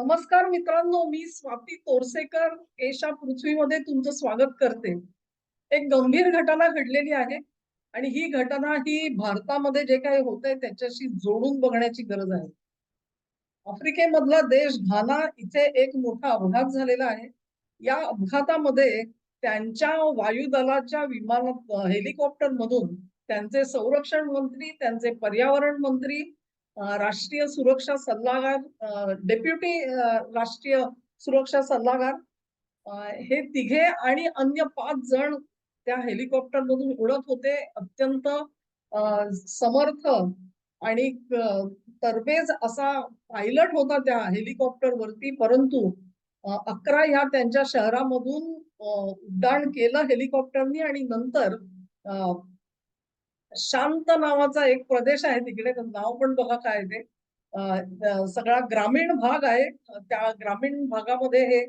नमस्कार मित्रांनो मी स्वाती तोरसेकर एशा पृथ्वीमध्ये तुमचं स्वागत करते. एक गंभीर घटना घडलेली आहे आणि ही घटना ही भारतामध्ये जे काही होत आहे त्याच्याशी जोडून बघण्याची गरज आहे. आफ्रिकेमधला देश घाना इथे एक मोठा अपघात झालेला आहे. या अपघातामध्ये त्यांच्या वायुदलाच्या विमानात हेलिकॉप्टर मधून त्यांचे संरक्षण मंत्री त्यांचे पर्यावरण मंत्री राष्ट्रीय सुरक्षा सल्लागार डेप्युटी राष्ट्रीय सुरक्षा सल्लागार हे तिघे आणि अन्य पाच जण त्या हेलिकॉप्टर मधून उडत होते. अत्यंत अ, समर्थ आणि तरबेज असा पायलट होता त्या हेलिकॉप्टर वरती परंतु अकरा ह्या त्यांच्या शहरामधून उड्डाण केलं हेलिकॉप्टरनी आणि नंतर शांत नावाचा एक प्रदेश आहे तिकडे नाव पण बघा काय ते. सगळा ग्रामीण भाग आहे. त्या ग्रामीण भागामध्ये हे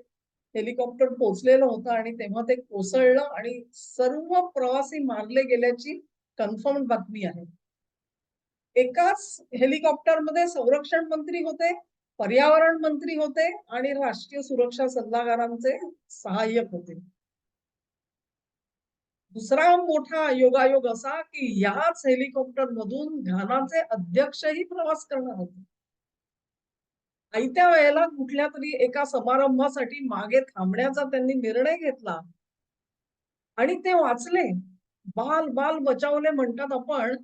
हेलिकॉप्टर पोहोचलेलं होतं आणि तेव्हा ते कोसळलं आणि सर्व प्रवासी मारले गेल्याची कन्फर्म बातमी आहे. एकाच हेलिकॉप्टरमध्ये संरक्षण मंत्री होते पर्यावरण मंत्री होते आणि राष्ट्रीय सुरक्षा सल्लागारांचे सहाय्यक होते. दुसरा मोठा योगायोग असा की याच हेलिकॉप्टर मधून घानाचे अध्यक्षही प्रवास करणार होते. आयत्या वेळेला कुठल्या तरी एका समारंभासाठी मागे थांबण्याचा त्यांनी निर्णय घेतला. आणि ते वाचले. बाल बाल बचावले म्हणतात आपण.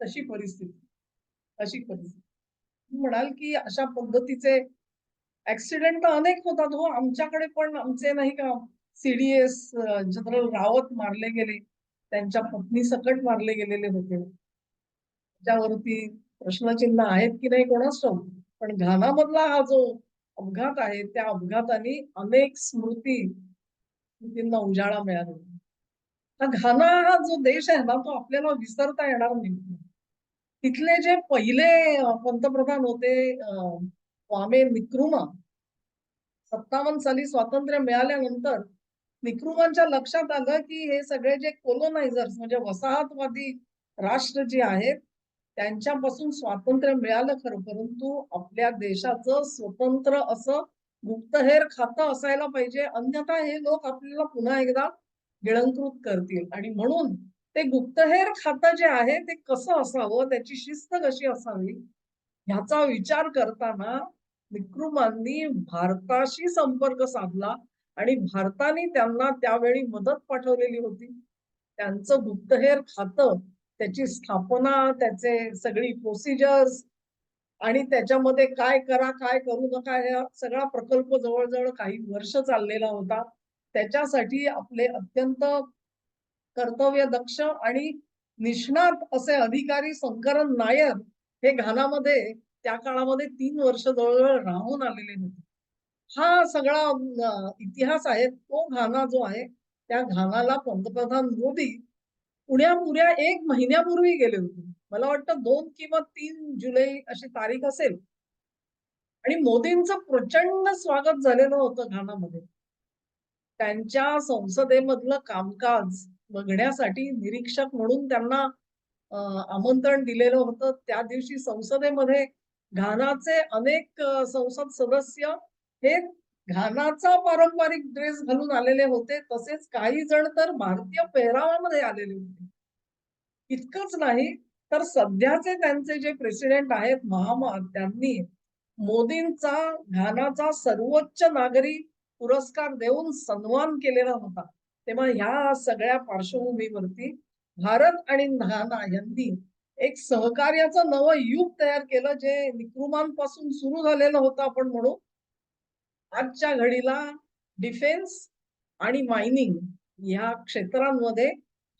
तशी परिस्थिती. अशी परिस्थिती. म्हणाल की अशा पद्धतीचे ऍक्सिडेंट अनेक होतात हो. आमच्याकडे पण आमचे नाही का सीडीएस जनरल रावत मारले गेले त्यांच्या पत्नी सकट मारले गेलेले होते. त्यावरती प्रश्नचिन्ह आहेत की नाही कोणाच? ठाऊक पण घानामधला हा जो अपघात आहे त्या अपघाताने अनेक स्मृती स्मृतींना उजाळा मिळाला. हा घाना हा जो देश आहे ना तो आपल्याला विसरता येणार नाही. तिथले जे पहिले पंतप्रधान होते अ, निक्रुमा सत्तावन्न साली स्वातंत्र्य मिळाल्यानंतर निक्रुमांच्या लक्षात आलं की हे सगळे जे कोलोनायझर्स म्हणजे वसाहतवादी राष्ट्र जे आहेत त्यांच्यापासून स्वातंत्र्य मिळालं खरं परंतु आपल्या देशाचं स्वतंत्र असं गुप्तहेर खातं असायला पाहिजे. अन्यथा हे लोक आपल्याला पुन्हा एकदा गिळंकृत करतील. आणि म्हणून ते गुप्तहेर खातं जे आहे ते कसं असावं त्याची शिस्त कशी असावी ह्याचा विचार करताना विक्रुमांनी भारताशी संपर्क साधला. आणि भारताने त्यांना त्यावेळी मदत पाठवलेली होती. त्यांचं गुप्तहेर खातं त्याची स्थापना त्याचे सगळी प्रोसिजर्स आणि त्याच्यामध्ये काय करा काय करू नका हा सगळा प्रकल्प जवळजवळ काही वर्ष चाललेला होता. त्याच्यासाठी आपले अत्यंत कर्तव्य दक्ष आणि निष्णात असे अधिकारी शंकरन नायर हे घानामध्ये त्या काळामध्ये तीन वर्ष जवळजवळ राहून आलेले होते. हा सगळा इतिहास आहे तो घाना जो आहे त्या घानाला पंतप्रधान मोदी पुण्यापुऱ्या एक महिन्यापूर्वी गेले होते. मला वाटतं दोन किंवा तीन जुलै अशी तारीख असेल. आणि मोदींचं प्रचंड स्वागत झालेलं होतं घानामध्ये. त्यांच्या संसदेमधलं कामकाज बघण्यासाठी निरीक्षक म्हणून त्यांना आमंत्रण दिलेलं होतं. त्या दिवशी संसदेमध्ये घानाचे अनेक संसद सदस्य हे घानाचा पारंपरिक ड्रेस घालून आलेले होते. तसेच काही जण तर भारतीय पेहरावामध्ये आलेले होते. इतकंच नाही तर सध्याचे त्यांचे जे प्रेसिडेंट आहेत महामा त्यांनी मोदींचा घानाचा सर्वोच्च नागरी पुरस्कार देऊन सन्मान केलेला होता. तेव्हा ह्या सगळ्या पार्श्वभूमीवरती भारत आणि घाना यांनी एक सहकार्याचं नवं युग तयार केलं जे निकृमांपासून सुरू झालेलं होतं आपण म्हणू. आजच्या घडीला डिफेन्स आणि मायनिंग या क्षेत्रांमध्ये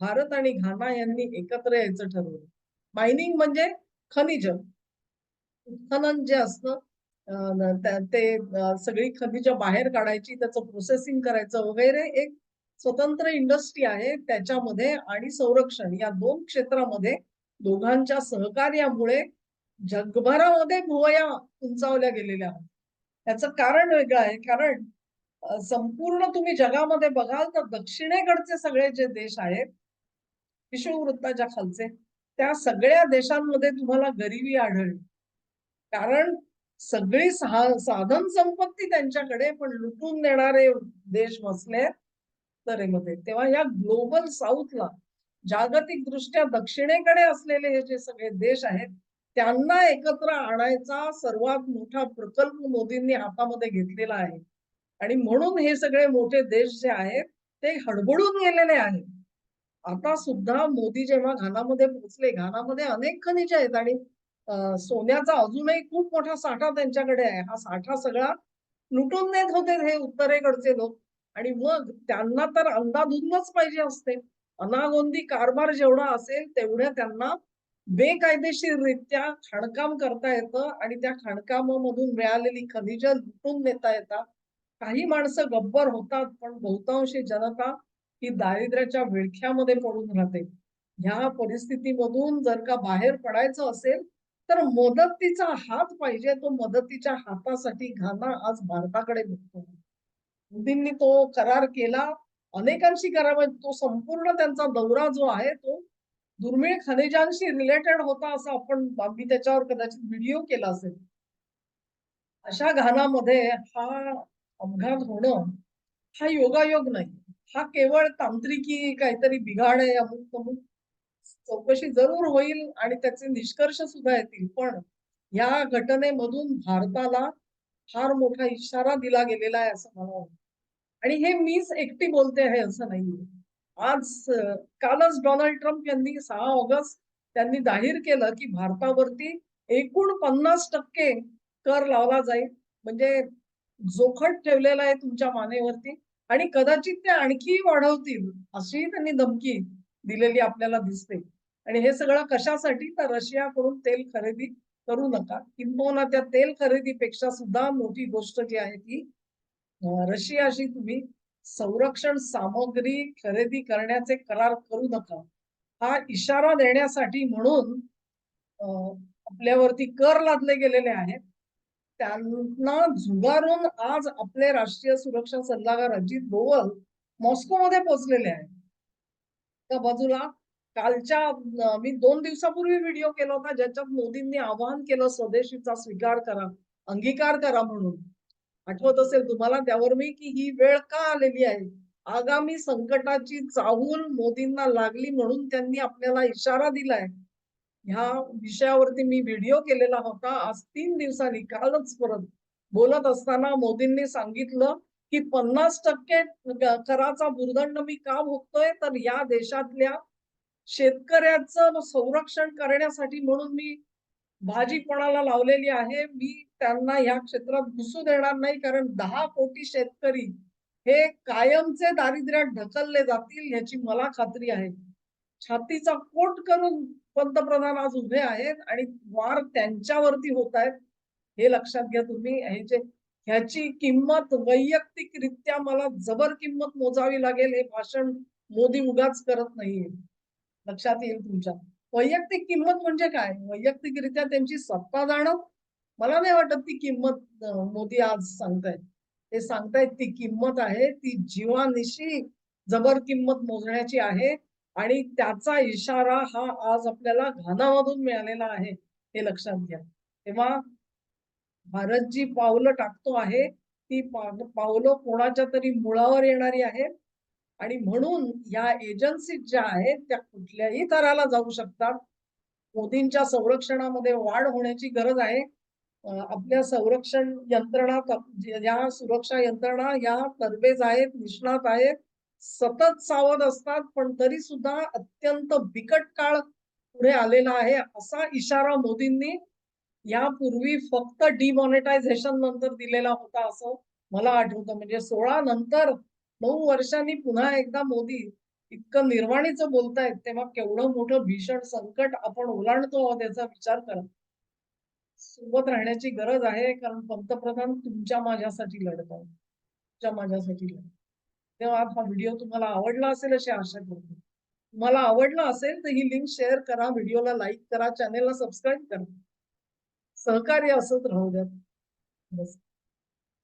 भारत आणि घाना यांनी एकत्र यायचं ठरवलं. मायनिंग म्हणजे खनिज. उत्खनन जे असतं ते सगळी खनिज बाहेर काढायची त्याचं प्रोसेसिंग करायचं वगैरे एक स्वतंत्र इंडस्ट्री आहे त्याच्यामध्ये आणि संरक्षण. या दोन क्षेत्रामध्ये दोघांच्या सहकार्यामुळे जगभरामध्ये भुवया उंचावल्या गेलेल्या आहेत. याचं कारण वेगळं आहे. कारण संपूर्ण तुम्ही जगामध्ये बघाल तर दक्षिणेकडचे सगळे जे देश आहेत विषुववृत्ताच्या खालचे त्या सगळ्या देशांमध्ये तुम्हाला गरिबी आढळली. कारण सगळी सा- साधन संपत्ती त्यांच्याकडे पण लुटून देणारे देश बसले तऱ्हेमध्ये तेव्हा या ग्लोबल साऊथला जागतिक दृष्ट्या दक्षिणेकडे असलेले हे जे सगळे देश आहेत त्यांना एकत्र आणायचा सर्वात मोठा प्रकल्प मोदींनी हातामध्ये घेतलेला आहे. आणि म्हणून हे सगळे मोठे देश जे आहेत ते हडबडून गेलेले आहेत. आता सुद्धा मोदी जेव्हा घानामध्ये पोहोचले घानामध्ये अनेक खनिज आहेत आणि सोन्याचा अजूनही खूप मोठा साठा त्यांच्याकडे आहे. हा साठा सगळा लुटून नेत होते हे उत्तरेकडचे लोक. आणि मग त्यांना तर अंदाधुंदच पाहिजे असते. अनागोंदी कारभार जेवढा असेल तेवढ्या त्यांना बेकायदेशीररित्या खाणकाम करता येतं आणि त्या खाणकामामधून मिळालेली खनिज लुटून नेता येतात. काही माणसं गब्बर होतात पण बहुतांशी जनता ही दारिद्र्याच्या विळख्यामध्ये पडून राहते. ह्या परिस्थितीमधून जर का बाहेर पडायचं असेल तर मदतीचा हात पाहिजे. तो मदतीच्या हातासाठी घाना आज भारताकडे बघतो मोदींनी तो करार केला. अनेकांशी करावा तो संपूर्ण त्यांचा दौरा जो आहे तो दुर्मिळ खनिजांशी रिलेटेड होता असं आपण मी त्याच्यावर कदाचित व्हिडिओ केला असेल. अशा घानामध्ये हा अपघात होणं हा योगायोग नाही. हा केवळ तांत्रिकी काहीतरी बिघाड आहे अमुक अमुक चौकशी जरूर होईल आणि त्याचे निष्कर्ष सुद्धा येतील. पण या घटनेमधून भारताला फार मोठा इशारा दिला गेलेला आहे असं मला वाटतं. आणि हे मीच एकटी बोलते आहे असं नाहीये. आज कालच डोनाल्ड ट्रम्प यांनी सहा ऑगस्ट त्यांनी जाहीर केलं की भारतावरती एकूण पन्नास टक्के कर लावला जाईल. म्हणजे जोखट ठेवलेला आहे तुमच्या मानेवरती आणि कदाचित ते आणखी वाढवतील अशी त्यांनी धमकी दिलेली आपल्याला दिसते. आणि हे सगळं कशासाठी? तर रशियाकडून तेल खरेदी करू नका. किंबहुना त्या तेल खरेदीपेक्षा सुद्धा मोठी गोष्ट जी आहे ती रशियाशी तुम्ही संरक्षण सामग्री खरेदी करण्याचे करार करू नका. हा इशारा देण्यासाठी म्हणून आपल्यावरती कर लादले गेलेले आहेत. त्यांना झुगारून आज आपले राष्ट्रीय सुरक्षा सल्लागार अजित डोवल मॉस्कोमध्ये पोहोचलेले आहेत. त्या बाजूला कालच्या मी दोन दिवसापूर्वी व्हिडिओ केला होता ज्याच्यात मोदींनी आवाहन केलं स्वदेशीचा स्वीकार करा अंगीकार करा म्हणून. आठवत असेल तुम्हाला त्यावर मी की ही वेळ का आलेली आहे? आगामी संकटाची चाहूल मोदींना लागली म्हणून त्यांनी आपल्याला इशारा दिलाय. ह्या विषयावरती मी व्हिडिओ केलेला होता. आज तीन दिवसांनी कालच परत बोलत असताना मोदींनी सांगितलं की पन्नास टक्के कराचा भूर्दंड मी का भोगतोय? तर या देशातल्या शेतकऱ्याचं संरक्षण करण्यासाठी म्हणून मी भाजीपणाला लावलेली आहे मी त्यांना या क्षेत्रात घुसू देणार नाही कारण दहा कोटी शेतकरी हे कायमचे दारिद्र्यात ढकलले जातील याची मला खात्री आहे. छातीचा कोट करून पंतप्रधान आज उभे आहेत आणि वार त्यांच्यावरती होत आहेत हे लक्षात घ्या तुम्ही. हे जे ह्याची किंमत वैयक्तिकरित्या मला जबर किंमत मोजावी लागेल हे भाषण मोदी उगाच करत नाहीये. लक्षात येईल तुमच्या. वैयक्तिक किंमत म्हणजे काय? वैयक्तिकरित्या त्यांची सत्ता जाणं? मला नाही वाटत ती किंमत मोदी आज सांगतायत. ते सांगतायत ती किंमत आहे ती जीवानिशी जबर किंमत मोजण्याची आहे आणि त्याचा इशारा हा आज आपल्याला घानामधून मिळालेला आहे हे लक्षात घ्या. तेव्हा भारत जी पावलं टाकतो आहे ती पावलं कोणाच्या तरी मुळावर येणारी आहेत? आणि म्हणून या एजन्सी ज्या आहेत त्या कुठल्याही थराला जाऊ शकतात. मोदींच्या संरक्षणामध्ये वाढ होण्याची गरज आहे. आपल्या संरक्षण यंत्रणा या सुरक्षा यंत्रणा या तरबेज आहेत निष्णात आहेत. सतत सावध असतात पण तरी सुद्धा अत्यंत बिकट काळ पुढे आलेला आहे असा इशारा मोदींनी यापूर्वी फक्त डिमॉनिटायझेशन नंतर दिलेला होता असं मला आठवतं. म्हणजे सोळा नंतर नऊ वर्षांनी पुन्हा एकदा मोदी इतकं निर्वाणीचं बोलतायत तेव्हा केवढं मोठं भीषण संकट आपण ओलांडतो आहोत याचा विचार करा. सोबत राहण्याची गरज आहे कारण पंतप्रधान तुमच्या माझ्यासाठी लढत आहे तुमच्या माझ्यासाठी लढत तेव्हा हा व्हिडिओ तुम्हाला आवडला असेल अशी आशा करतो. तुम्हाला आवडला असेल तर ही लिंक शेअर करा व्हिडिओला लाईक करा चॅनेलला सबस्क्राईब करा. सहकार्य असत राहू द्या. नमस्कार.